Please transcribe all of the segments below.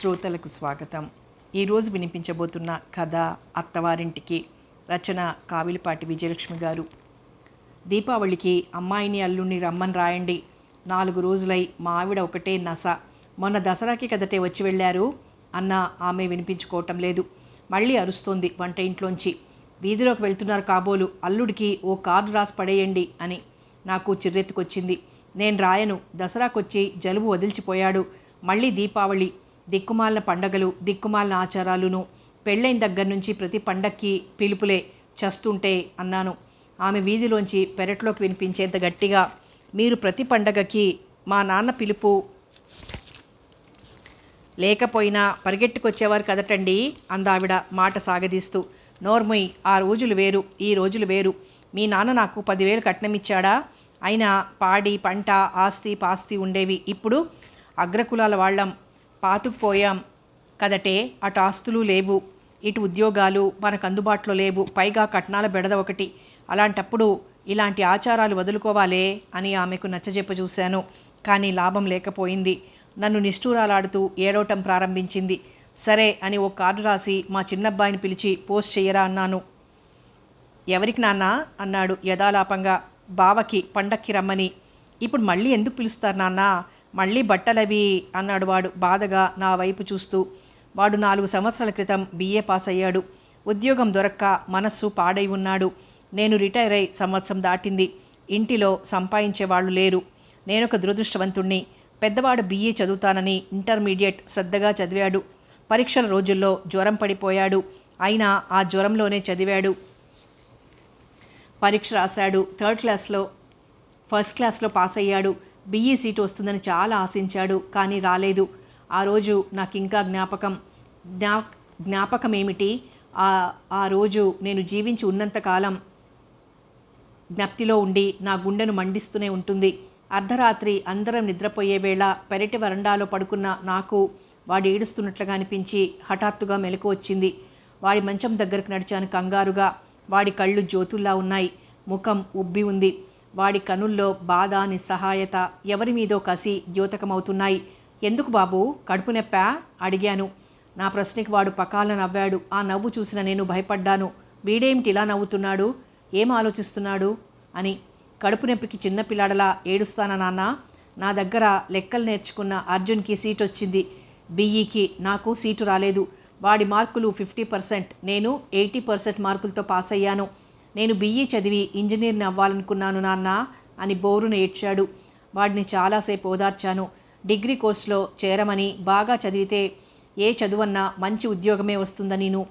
శ్రోతలకు స్వాగతం. ఈరోజు వినిపించబోతున్న కథ అత్తవారింటికి రచన కావిలిపాటి విజయలక్ష్మి గారు. దీపావళికి అమ్మాయిని అల్లుణ్ణి రమ్మని రాయండి. నాలుగు రోజులై మా ఆవిడ ఒకటే నస. మొన్న దసరాకి కదటే వచ్చి వెళ్ళారు అన్న ఆమె వినిపించుకోవటం లేదు. మళ్ళీ అరుస్తోంది వంట ఇంట్లోంచి. వీధిలోకి వెళ్తున్నారు కాబోలు. అల్లుడికి ఓ కార్డు రాసి పడేయండి అని నాకు చిర్రెత్తుకొచ్చింది. నేను రాయను. దసరాకొచ్చి జలుబు వదిలిచిపోయాడు. మళ్ళీ దీపావళి. దిక్కుమాలిన పండగలు దిక్కుమాలిన ఆచారాలును పెళ్ళైన దగ్గర నుంచి ప్రతి పండక్కి పిలుపులే చస్తుంటే అన్నాను. ఆమె వీధిలోంచి పెరట్లోకి వినిపించేంత గట్టిగా మీరు ప్రతి పండగకి మా నాన్న పిలుపు లేకపోయినా పరిగెట్టుకొచ్చేవారు కదటండి అందావిడ మాట సాగదీస్తూ. నోర్మొయ్ ఆ రోజులు వేరు ఈ రోజులు వేరు. మీ నాన్న నాకు పదివేలు కట్నమిచ్చాడా? అయినా పాడి పంట ఆస్తి పాస్తి ఉండేవి. ఇప్పుడు అగ్రకులాల వాళ్ళం పాతుకుపోయాం. కదటే అటు ఆస్తులు లేవు ఇటు ఉద్యోగాలు మనకు అందుబాటులో లేవు పైగా కట్నాల బెడద ఒకటి. అలాంటప్పుడు ఇలాంటి ఆచారాలు వదులుకోవాలే అని ఆమెకు నచ్చజెప్ప చూశాను. కానీ లాభం లేకపోయింది. నన్ను నిష్ఠూరాలాడుతూ ఏడవటం ప్రారంభించింది. సరే అని ఓ కార్డు రాసి మా చిన్నబ్బాయిని పిలిచి పోస్ట్ చెయ్యరా అన్నాను. ఎవరికి నాన్న? అన్నాడు యథాలాపంగా. బావకి పండక్కి రమ్మని. ఇప్పుడు మళ్ళీ ఎందుకు పిలుస్తారు నాన్నా? మళ్ళీ బట్టలవి అన్నాడు వాడు బాధగా నా వైపు చూస్తూ. వాడు నాలుగు సంవత్సరాల క్రితం బీఏ పాస్ అయ్యాడు. ఉద్యోగం దొరక్క మనస్సు పాడై ఉన్నాడు. నేను రిటైర్ అయి సంవత్సరం దాటింది. ఇంటిలో సంపాదించేవాళ్ళు లేరు. నేనొక దురదృష్టవంతుణ్ణి. పెద్దవాడు బీఏ చదువుతానని ఇంటర్మీడియట్ శ్రద్ధగా చదివాడు. పరీక్షల రోజుల్లో జ్వరం పడిపోయాడు. అయినా ఆ జ్వరంలోనే చదివాడు. పరీక్ష రాశాడు. థర్డ్ క్లాస్లో ఫస్ట్ క్లాస్లో పాస్ అయ్యాడు. బిఈ సీటు వస్తుందని చాలా ఆశించాడు కానీ రాలేదు. ఆ రోజు నాకు ఇంకా జ్ఞాపకం జ్ఞా జ్ఞాపకం ఏమిటి ఆ ఆ రోజు నేను జీవించి ఉన్నంతకాలం జ్ఞప్తిలో ఉండి నా గుండెను మండిస్తూనే ఉంటుంది. అర్ధరాత్రి అందరం నిద్రపోయే వేళ పెరటి వరండాలో పడుకున్న నాకు వాడు ఏడుస్తున్నట్లుగా అనిపించి హఠాత్తుగా మెలకు వచ్చింది. వాడి మంచం దగ్గరకు నడిచాను కంగారుగా. వాడి కళ్ళు జ్యోతుల్లా ఉన్నాయి. ముఖం ఉబ్బి ఉంది. వాడి కనుల్లో బాధ నిస్సహాయత ఎవరి మీదో కసి ద్యోతకమవుతున్నాయి. ఎందుకు బాబు? కడుపు నొప్పా? అడిగాను. నా ప్రశ్నకి వాడు పకాల నవ్వాడు. ఆ నవ్వు చూసిన నేను భయపడ్డాను. వీడేమిటి ఇలా నవ్వుతున్నాడు? ఏం ఆలోచిస్తున్నాడు? అని. కడుపు నొప్పికి చిన్నపిల్లాడలా ఏడుస్తానా నాన్న? నా దగ్గర లెక్కలు నేర్చుకున్న అర్జున్కి సీట్ వచ్చింది బీఈకి నాకు సీటు రాలేదు. వాడి మార్కులు ఫిఫ్టీ పర్సెంట్. నేను ఎయిటీ పర్సెంట్ మార్కులతో పాస్ అయ్యాను నేను బీఈ చదివి ఇంజనీర్ని అవ్వాలనుకున్నాను నాన్న అని బోరును ఏడ్చాడు. వాడిని చాలాసేపు ఓదార్చాను. డిగ్రీ కోర్సులో చేరమని బాగా చదివితే ఏ చదువన్నా మంచి ఉద్యోగమే వస్తుందనీను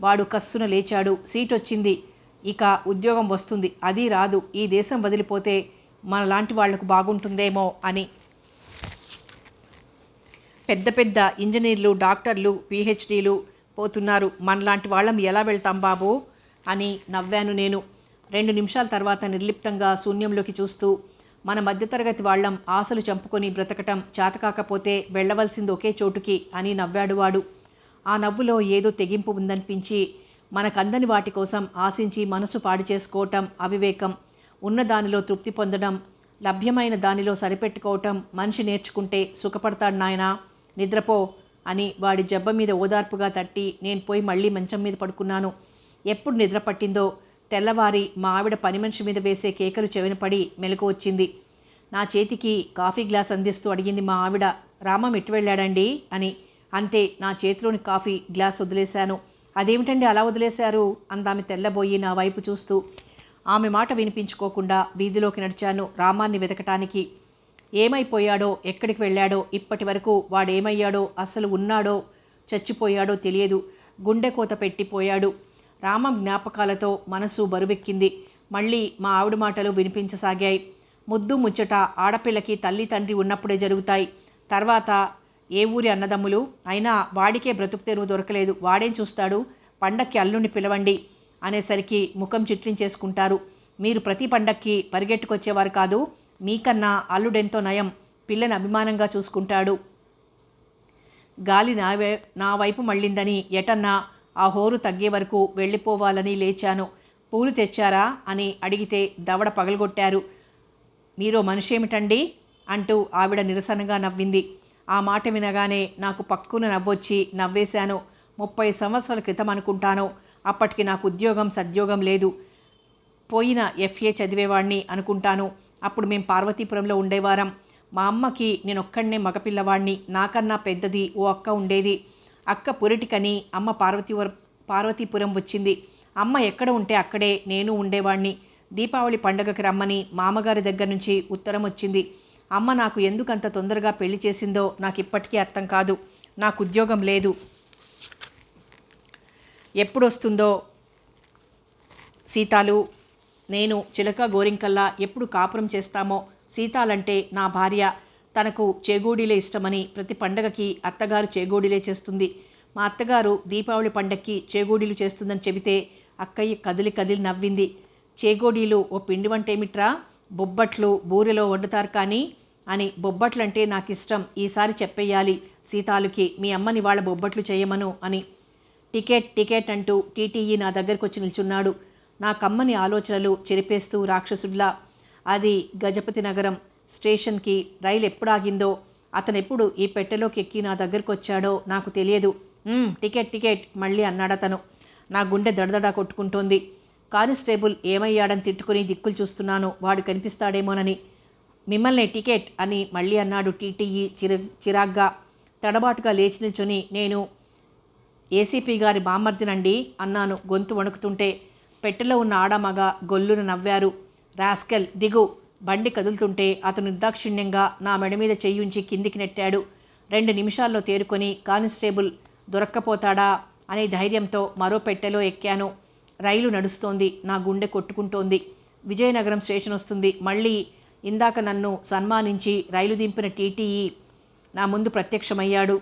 వాడు కస్సున లేచాడు. సీట్ వచ్చింది. ఇక ఉద్యోగం వస్తుంది. అది రాదు. ఈ దేశం వదిలిపోతే మనలాంటి వాళ్ళకు బాగుంటుందేమో అని. పెద్ద పెద్ద ఇంజనీర్లు డాక్టర్లు పిహెచ్డీలు పోతున్నారు. మనలాంటి వాళ్ళం ఎలా వెళ్తాం బాబు? అని నవ్వాను నేను. రెండు నిమిషాల తర్వాత నిర్లిప్తంగా శూన్యంలోకి చూస్తూ మన మధ్యతరగతి వాళ్ళం ఆశలు చంపుకొని బ్రతకటం చేతకాకపోతే వెళ్ళవలసింది ఒకే చోటుకి అని నవ్వాడు వాడు. ఆ నవ్వులో ఏదో తెగింపు ఉందనిపించి మనకందని వాటి కోసం ఆశించి మనసు పాడు చేసుకోవటం అవివేకం. ఉన్న దానిలో తృప్తి పొందడం లభ్యమైన దానిలో సరిపెట్టుకోవటం మనిషి నేర్చుకుంటే సుఖపడతాడు నాయనా నిద్రపో అని వాడి జబ్బ మీద ఓదార్పుగా తట్టి నేను పోయి మళ్ళీ మంచం మీద పడుకున్నాను. ఎప్పుడు నిద్ర పట్టిందో. తెల్లవారి మా ఆవిడ పని మనిషి మీద వేసే కేకలు చెవిన పడి మెలకు వచ్చింది. నా చేతికి కాఫీ గ్లాస్ అందిస్తూ అడిగింది మా ఆవిడ. రామం ఎటు వెళ్ళాడండి? అని. అంతే నా చేతిలోని కాఫీ గ్లాస్ వదిలేశాను. అదేమిటండి అలా వదిలేశారు? అందామె తెల్లబోయి నా వైపు చూస్తూ. ఆమె మాట వినిపించుకోకుండా వీధిలోకి నడిచాను రామాన్ని వెతకటానికి. ఏమైపోయాడో ఎక్కడికి వెళ్ళాడో ఇప్పటి వరకు వాడేమయ్యాడో అసలు ఉన్నాడో చచ్చిపోయాడో తెలియదు. గుండె కోత పెట్టిపోయాడు. రామ జ్ఞాపకాలతో మనసు బరువెక్కింది. మళ్ళీ మా ఆవిడ మాటలు వినిపించసాగాయి. ముద్దు ముచ్చట ఆడపిల్లకి తల్లి తండ్రి ఉన్నప్పుడే జరుగుతాయి. తర్వాత ఏ ఊరి అన్నదమ్ములు? అయినా వాడికే బ్రతుకు తెరువు దొరకలేదు. వాడేం చూస్తాడు? పండక్కి అల్లుని పిలవండి అనేసరికి ముఖం చిట్లించేసుకుంటారు. మీరు ప్రతి పండక్కి పరిగెట్టుకొచ్చేవారు కాదు. మీకన్నా అల్లుడెంతో నయం. పిల్లని అభిమానంగా చూసుకుంటాడు. గాలి నా నా వైపు మళ్ళిందని ఎటన్నా ఆ హోరు తగ్గే వరకు వెళ్ళిపోవాలని లేచాను. పూలు తెచ్చారా అని అడిగితే దవడ పగలగొట్టారు. మీరో మనిషి ఏమిటండి అంటూ ఆవిడ నిరసనగా నవ్వింది. ఆ మాట వినగానే నాకు పక్కున నవ్వొచ్చి నవ్వేశాను. ముప్పై సంవత్సరాల క్రితం అనుకుంటాను. అప్పటికి నాకు ఉద్యోగం సద్యోగం లేదు. పోయిన ఎఫ్ఏ చదివేవాడిని అనుకుంటాను. అప్పుడు మేము పార్వతీపురంలో ఉండేవారం. మా అమ్మకి నేను ఒక్కడనే మగపిల్లవాడిని నాకన్నా పెద్దది ఓ అక్క ఉండేది. అక్క పురిటికని అమ్మ పార్వతీవర పార్వతీపురం వచ్చింది. అమ్మ ఎక్కడ ఉంటే అక్కడే నేను ఉండేవాణ్ణి. దీపావళి పండగకి రమ్మని మామగారి దగ్గర నుంచి ఉత్తరం వచ్చింది. అమ్మ నాకు ఎందుకంత తొందరగా పెళ్ళి చేసిందో నాకు ఇప్పటికీ అర్థం కాదు. నాకు ఉద్యోగం లేదు. ఎప్పుడొస్తుందో సీతాలు నేను చిలక గోరింకల్లా ఎప్పుడు కాపురం చేస్తామో? సీతాలంటే నా భార్య. తనకు చేగోడీలే ఇష్టమని ప్రతి పండగకి అత్తగారు చేగోడీలే చేస్తుంది. మా అత్తగారు దీపావళి పండక్కి చేగోడీలు చేస్తుందని చెబితే అక్కయ్య కదిలి కదిలి నవ్వింది. చేగోడీలు ఓ పిండి వంటేమిట్రా? బొబ్బట్లు బూరెలో వండుతారు కానీ అని బొబ్బట్లంటే నాకు ఇష్టం ఈసారి చెప్పేయాలి సీతాలుకి మీ అమ్మని వాళ్ళ బొబ్బట్లు చేయమను అని. టికెట్ టికెట్ అంటూ టీటీఈ నా దగ్గరకు వచ్చి నిల్చున్నాడు. నా కమ్మని ఆలోచనలు చెరిపేస్తూ రాక్షసుడ్లా. అది గజపతి నగరం. స్టేషన్కి రైలు ఎప్పుడు ఆగిందో అతను ఎప్పుడు ఈ పెట్టెలోకి ఎక్కి నా దగ్గరకు వచ్చాడో నాకు తెలియదు. టికెట్ టికెట్ మళ్ళీ అన్నాడతను నా గుండె దడదడా కొట్టుకుంటోంది. కానిస్టేబుల్ ఏమయ్యాడని తిట్టుకుని దిక్కులు చూస్తున్నాను. వాడు కనిపిస్తాడేమోనని. మిమ్మల్ని టికెట్ అని మళ్ళీ అన్నాడు టీటీఈ చిర చిరాగ్గా. తడబాటుగా లేచి నిల్చుని నేను ఏసీపీ గారి బామ్మర్దినండి అన్నాను గొంతు వణుకుతుంటే. పెట్టెలో ఉన్న ఆడమగ గొల్లును నవ్వారు. రాస్కెల్ దిగు. బండి కదులుతుంటే అతను నిర్దాక్షిణ్యంగా నా మెడ మీద చెయ్యుంచి కిందికి నెట్టాడు. రెండు నిమిషాల్లో తేరుకొని కానిస్టేబుల్ దొరక్కపోతాడా అనే ధైర్యంతో మరో పెట్టెలో ఎక్కాను. రైలు నడుస్తోంది నా గుండె కొట్టుకుంటోంది. విజయనగరం స్టేషన్ వస్తుంది. మళ్ళీ ఇందాక నన్ను సన్మానించి రైలు దింపిన టీటీఈ నా ముందు ప్రత్యక్షమయ్యాడు.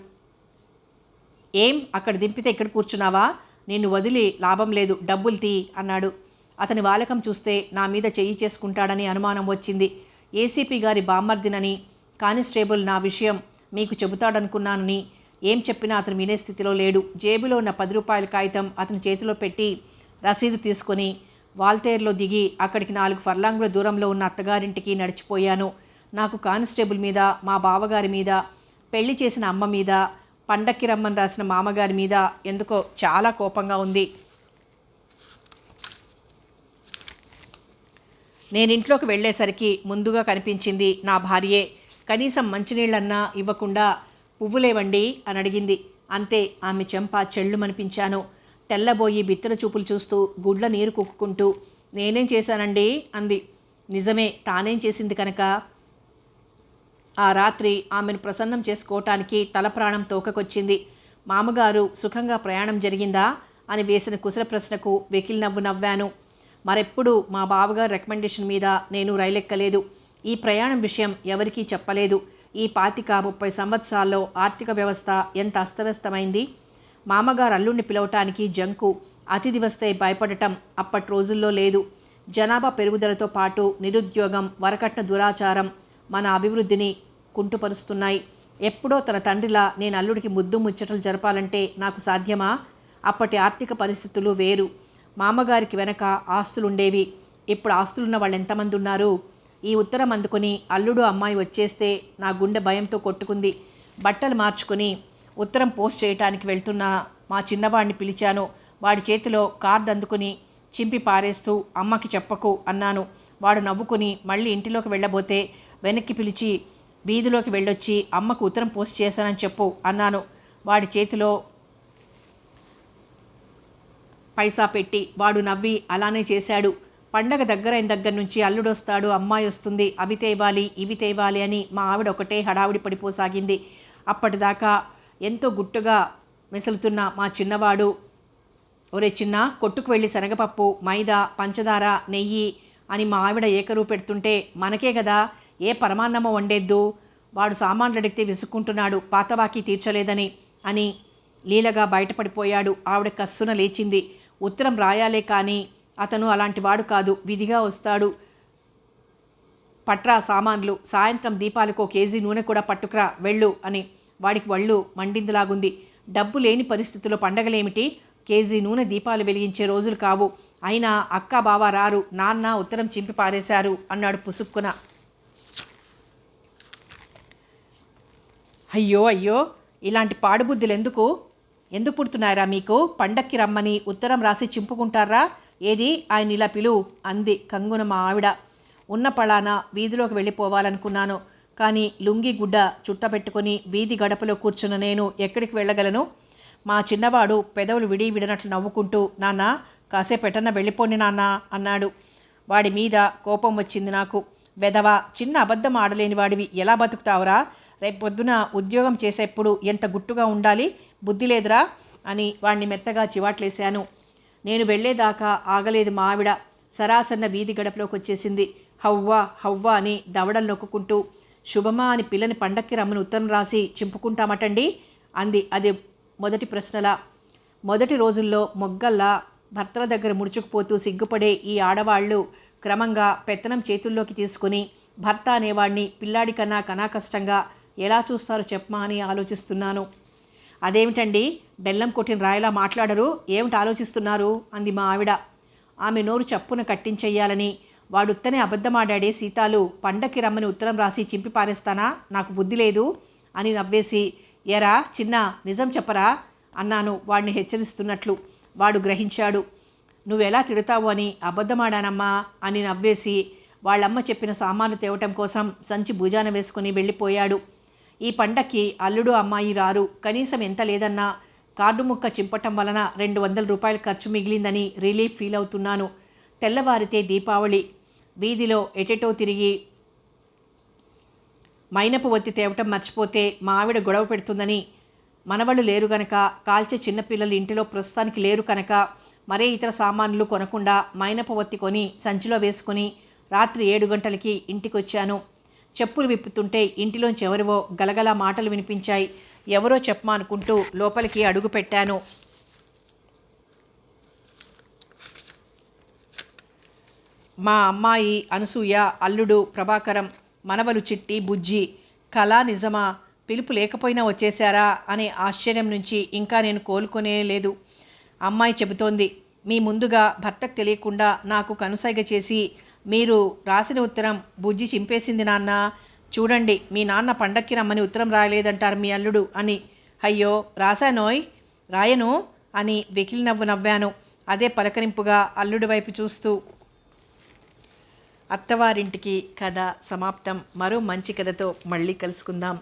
ఏం? అక్కడ దింపితే ఇక్కడ కూర్చున్నావా? నిన్ను వదిలి లాభం లేదు డబ్బులు తీ అన్నాడు. అతని వాలకం చూస్తే నా మీద చెయ్యి చేసుకుంటాడని అనుమానం వచ్చింది. ఏసీపీ గారి బామ్మర్దినని కానిస్టేబుల్ నా విషయం మీకు చెబుతాడనుకున్నానని ఏం చెప్పినా అతను వినే స్థితిలో లేడు. జేబులో ఉన్న పది రూపాయల కాగితం అతని చేతిలో పెట్టి రసీదు తీసుకొని వాల్తేరులో దిగి అక్కడికి నాలుగు ఫర్లాంగుల దూరంలో ఉన్న అత్తగారింటికి నడిచిపోయాను. నాకు కానిస్టేబుల్ మీద మా బావగారి మీద పెళ్ళి చేసిన అమ్మ మీద పండక్కి రమ్మని రాసిన మామగారి మీద ఎందుకో చాలా కోపంగా ఉంది. నేను ఇంట్లోకి వెళ్ళేసరికి ముందుగా కనిపించింది నా భార్యే. కనీసం మంచినీళ్ళన్నా ఇవ్వకుండా పువ్వులేవండి అని అడిగింది. అంతే ఆమె చెంప చెళ్ళుమనిపించాను. తెల్లబోయి బిత్తర చూపులు చూస్తూ గుడ్ల నీరు కుక్కుంటూ నేనేం చేశానండి? అంది. నిజమే తానేం చేసింది కనుక? ఆ రాత్రి ఆమెను ప్రసన్నం చేసుకోవటానికి తల ప్రాణం తోకకొచ్చింది. మామగారు సుఖంగా ప్రయాణం జరిగిందా? అని వేసిన కుశల ప్రశ్నకు వెకిల్ నవ్వు నవ్వాను. మరెప్పుడు మా బావగారు రికమెండేషన్ మీద నేను రైలెక్కలేదు. ఈ ప్రయాణం విషయం ఎవరికీ చెప్పలేదు. ఈ పాతిక ముప్పై సంవత్సరాల్లో ఆర్థిక వ్యవస్థ ఎంత అస్తవ్యస్తమైంది? మామగారు అల్లుడిని పిలవటానికి జంకు అతిథి వస్తే భయపడటం అప్పటి రోజుల్లో లేదు. జనాభా పెరుగుదలతో పాటు నిరుద్యోగం వరకట్న దురాచారం మన అభివృద్ధిని కుంటుపరుస్తున్నాయి. ఎప్పుడో తన తండ్రిలా నేను అల్లుడికి ముద్దు ముచ్చటలు జరపాలంటే నాకు సాధ్యమా? అప్పటి ఆర్థిక పరిస్థితులు వేరు. మామగారికి వెనక ఆస్తులుండేవి. ఇప్పుడు ఆస్తులున్న వాళ్ళు ఎంతమంది ఉన్నారు ఈ ఉత్తరం అందుకొని అల్లుడు అమ్మాయి వచ్చేస్తే నా గుండె భయంతో కొట్టుకుంది. బట్టలు మార్చుకొని ఉత్తరం పోస్ట్ చేయటానికి వెళ్తున్న మా చిన్నవాడిని పిలిచాను. వాడి చేతిలో కార్డు అందుకుని చింపి పారేస్తూ అమ్మకి చెప్పకు అన్నాను. వాడు నవ్వుకుని మళ్ళీ ఇంటిలోకి వెళ్ళబోతే వెనక్కి పిలిచి వీధిలోకి వెళ్ళొచ్చి అమ్మకు ఉత్తరం పోస్ట్ చేశానని చెప్పు అన్నాను. వాడి చేతిలో పైసా పెట్టి వాడు నవ్వి అలానే చేశాడు. పండగ దగ్గరైన దగ్గర నుంచి అల్లుడొస్తాడు అమ్మాయి వస్తుంది అవి తేవాలి ఇవి తేవాలి అని మా ఆవిడ ఒకటే హడావిడి పడిపోసాగింది. అప్పటిదాకా ఎంతో గుట్టుగా మెసులుతున్న మా చిన్నవాడు ఒరే చిన్న కొట్టుకు వెళ్ళి శనగపప్పు మైదా పంచదార నెయ్యి అని మా ఆవిడ ఏకరువు పెడుతుంటే మనకే కదా ఏ పరమాన్నమో వండేద్దు వాడు సామాన్లు అడిగితే విసుక్కుంటున్నాడు పాతవాకి తీర్చలేదని అని లీలగా బయటపడిపోయాడు. ఆవిడ కస్సున లేచింది. ఉత్తరం రాయాలే కానీ అతను అలాంటి వాడు కాదు విధిగా వస్తాడు. పట్రా సామాన్లు సాయంత్రం దీపాలకు కేజీ నూనె కూడా పట్టుకురా వెళ్ళు అని వాడికి వళ్ళు మండిందిలాగుంది. డబ్బు లేని పరిస్థితుల్లో పండగలేమిటి? కేజీ నూనె దీపాలు వెలిగించే రోజులు కావు. అయినా అక్క బావ రారు నాన్న ఉత్తరం చింపి పారేశారు అన్నాడు పుసుక్కున. అయ్యో అయ్యో ఇలాంటి పాడుబుద్ధులు ఎందుకు ఎందుకు పుడుతున్నారా మీకు? పండక్కి రమ్మని ఉత్తరం రాసి చింపుకుంటారా? ఏది? ఆయన ఇలా పిలు అంది కంగున మా ఆవిడ. ఉన్న పళాన వీధిలోకి వెళ్ళిపోవాలనుకున్నాను. కానీ లుంగి గుడ్డ చుట్టబెట్టుకొని వీధి గడపలో కూర్చున్న నేను ఎక్కడికి వెళ్ళగలను? మా చిన్నవాడు పెదవులు విడి విడనట్లు నవ్వుకుంటూ నాన్న కాసేపు వెళ్ళిపోండి నాన్న అన్నాడు. వాడి మీద కోపం వచ్చింది నాకు. వెధవ చిన్న అబద్ధం ఆడలేని వాడివి ఎలా బతుకుతావురా? రేపు పొద్దున ఉద్యోగం చేసేప్పుడు ఎంత గుట్టుగా ఉండాలి? బుద్ధి లేదురా అని వాణ్ణి మెత్తగా చివాట్లేశాను. నేను వెళ్ళేదాకా ఆగలేదు మా ఆవిడ సరాసన్న వీధి గడపలోకి వచ్చేసింది హవ్వా హవ్వా అని దవడలు నొక్కుంటూ శుభమా అని పిల్లని పండక్కి రమ్మని ఉత్తరం రాసి చింపుకుంటామటండి? అంది అది మొదటి ప్రశ్నలా. మొదటి రోజుల్లో మొగ్గల్లా భర్తల దగ్గర ముడుచుకుపోతూ సిగ్గుపడే ఈ ఆడవాళ్ళు క్రమంగా పెత్తనం చేతుల్లోకి తీసుకుని భర్త అనేవాడిని పిల్లాడి కన్నా కనా కష్టంగా ఎలా చూస్తారో చెప్పమా అని ఆలోచిస్తున్నాను. అదేమిటండి? బెల్లం కొట్టిన రాయలా మాట్లాడరు? ఏమిటి ఆలోచిస్తున్నారు? అంది మా ఆవిడ. ఆమె నోరు చప్పున కట్టించెయ్యాలని వాడుత్తనే అబద్ధమాడాడే సీతాలు పండక్కి రమ్మని ఉత్తరం రాసి చింపి పారేస్తానా? నాకు బుద్ధి లేదు అని నవ్వేసి. ఎరా చిన్న నిజం చెప్పరా? అన్నాను వాడిని హెచ్చరిస్తున్నట్లు. వాడు గ్రహించాడు. నువ్వెలా తిడతావు అని అబద్ధమాడానమ్మా అని నవ్వేసి. వాళ్ళమ్మ చెప్పిన సామాన్లు తేవటం కోసం సంచి భుజాన వేసుకుని వెళ్ళిపోయాడు. ఈ పండక్కి అల్లుడు అమ్మాయి రారు. కనీసం ఎంత లేదన్నా కార్డు ముక్క చింపటం వలన రెండు వందల రూపాయలు ఖర్చు మిగిలిందని రిలీఫ్ ఫీల్ అవుతున్నాను. తెల్లవారితే దీపావళి. వీధిలో ఎటెటో తిరిగి మైనపు ఒత్తి తేవటం మర్చిపోతే మా ఆవిడ గొడవ పెడుతుందని మనవళ్ళు లేరు గనక కాల్చే చిన్నపిల్లలు ఇంటిలో ప్రస్తుతానికి లేరు కనుక మరే ఇతర సామాన్లు కొనకుండా మైనపు ఒత్తి కొని సంచిలో వేసుకుని రాత్రి ఏడు గంటలకి ఇంటికొచ్చాను. చెప్పులు విప్పుతుంటే ఇంటిలోంచి ఎవరివో గలగల మాటలు వినిపించాయి. ఎవరో చెప్పమా అనుకుంటూ లోపలికి అడుగు పెట్టాను. మా అమ్మాయి అనసూయ అల్లుడు ప్రభాకరం మనవలు చిట్టి బుజ్జి కళా నిజమా? పిలుపు లేకపోయినా వచ్చేశారా? అనే ఆశ్చర్యం నుంచి ఇంకా నేను కోలుకునే లేదు. అమ్మాయి చెబుతోంది మీ ముందుగా భర్తకు తెలియకుండా నాకు కనుసైగ చేసి మీరు రాసిన ఉత్తరం బుజ్జి చింపేసింది నాన్న. చూడండి మీ నాన్న పండక్కి రమ్మని ఉత్తరం రాయలేదంటారు మీ అల్లుడు అని. అయ్యో రాశానోయ్ రాయను అని వెకిలి నవ్వు నవ్వాను. అదే పలకరింపుగా అల్లుడి వైపు చూస్తూ. అత్తవారింటికి కథ సమాప్తం. మరో మంచి కథతో మళ్ళీ కలుసుకుందాం.